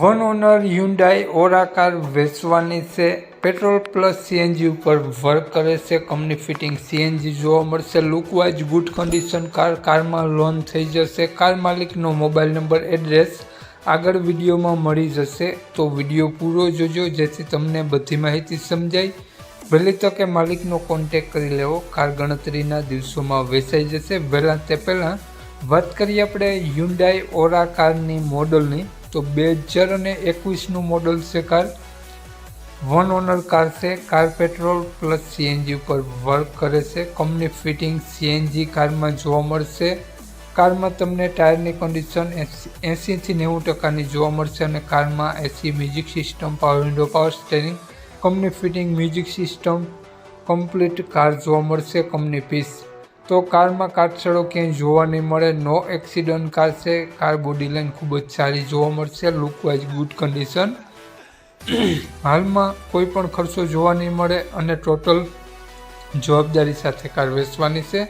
One honour Hyundai ઓરા car વેચવાની છે. Petrol plus CNG ઉપર વર્ક કરે છે. કંપની ફિટિંગ સીએનજી જોવા મળશે. લુકવાઇઝ ગુડ કન્ડિશન કાર કારમાં લોન થઈ જશે. કાર માલિકનો મોબાઈલ નંબર, એડ્રેસ આગળ વિડીયોમાં મળી જશે. તો વીડિયો પૂરો જોજો, જેથી તમને બધી માહિતી સમજાય. વહેલી તકે માલિકનો કોન્ટેક કરી લેવો. કાર ગણતરીના દિવસોમાં વેચાઈ જશે. વહેલા તે પહેલાં વાત કરીએ આપણે હ્યુન્ડાઈ ઓરા કારની મોડલની તો બે હજાર અને એકવીસનું મોડલ છે કાર વન ઓનર કાર છે કાર પેટ્રોલ પ્લસ સીએનજી ઉપર વર્ક કરે છે. કંપની ફિટિંગ સીએનજી કારમાં જોવા મળશે. કારમાં તમને ટાયરની કન્ડિશન એંસીથી નેવું ટકાની જોવા મળશે અને કારમાં AC music system power window power steering company fitting music system complete car જોવા મળશે. કંપની પીસ તો કારમાં કાટછડો ક્યાંય જોવા નહીં મળે. નો એક્સિડન્ટ કાર છે કાર બોડી લાઇન ખૂબ જ સારી જોવા મળશે. Lookwise good condition. હાલમાં કોઈ પણ ખર્ચો જોવા નહીં મળે અને ટોટલ જવાબદારી સાથે કાર વેચવાની છે.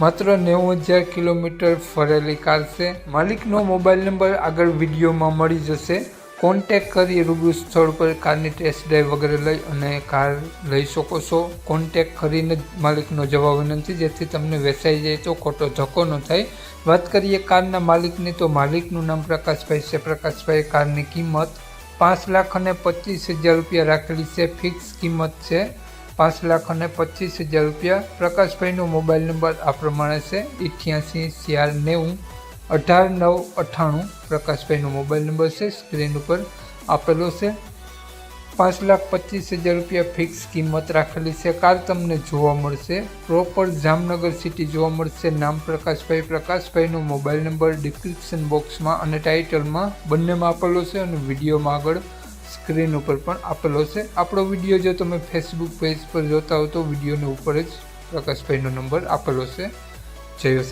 માત્ર નેવું હજાર કિલોમીટર ફરેલી કાર છે માલિકનો મોબાઈલ નંબર આગળ વિડીયોમાં મળી જશે. કોન્ટેક કરી રૂબરૂ સ્થળ પર કારની ટેસ્ટ ડ્રાઈવ વગેરે લઈ અને કાર લઈ શકો છો. કોન્ટેક કરીને જ માલિકનો જવાબ વિનંતી. જેથી તમને વેચાઈ જાય તો ખોટો ધક્કો ન થાય. વાત કરીએ કારના માલિકની, તો માલિકનું નામ પ્રકાશભાઈ છે. પ્રકાશભાઈ કારની કિંમત પાંચ લાખ અને પચીસ હજાર રૂપિયા રાખેલી છે. ફિક્સ કિંમત છે પાંચ લાખ અને પચીસ હજાર રૂપિયા. પ્રકાશભાઈનો મોબાઈલ નંબર આ પ્રમાણે છે. અઠ્યાસી ચાર નેવું અઢાર નવ અઠ્ઠાણું પ્રકાશભાઈનો મોબાઈલ નંબર છે. સ્ક્રીન ઉપર આપેલો છે. પાંચ લાખ પચીસ હજાર રૂપિયા ફિક્સ કિંમત રાખેલી છે. કાર તમને જોવા મળશે. પ્રોપર જામનગર સિટી જોવા મળશે. નામ પ્રકાશભાઈ પ્રકાશભાઈનો મોબાઈલ નંબર ડિસ્ક્રિપ્શન બોક્સમાં અને ટાઇટલમાં બંનેમાં આપેલો છે અને વિડીયોમાં આગળ સ્ક્રીન ઉપર પણ આપેલો છે. આપણો વીડિયો જો તમે ફેસબુક પેજ પર જોતા હો તો વિડીયોની ઉપર જ પ્રકાશભાઈનો નંબર આપેલો છે. જય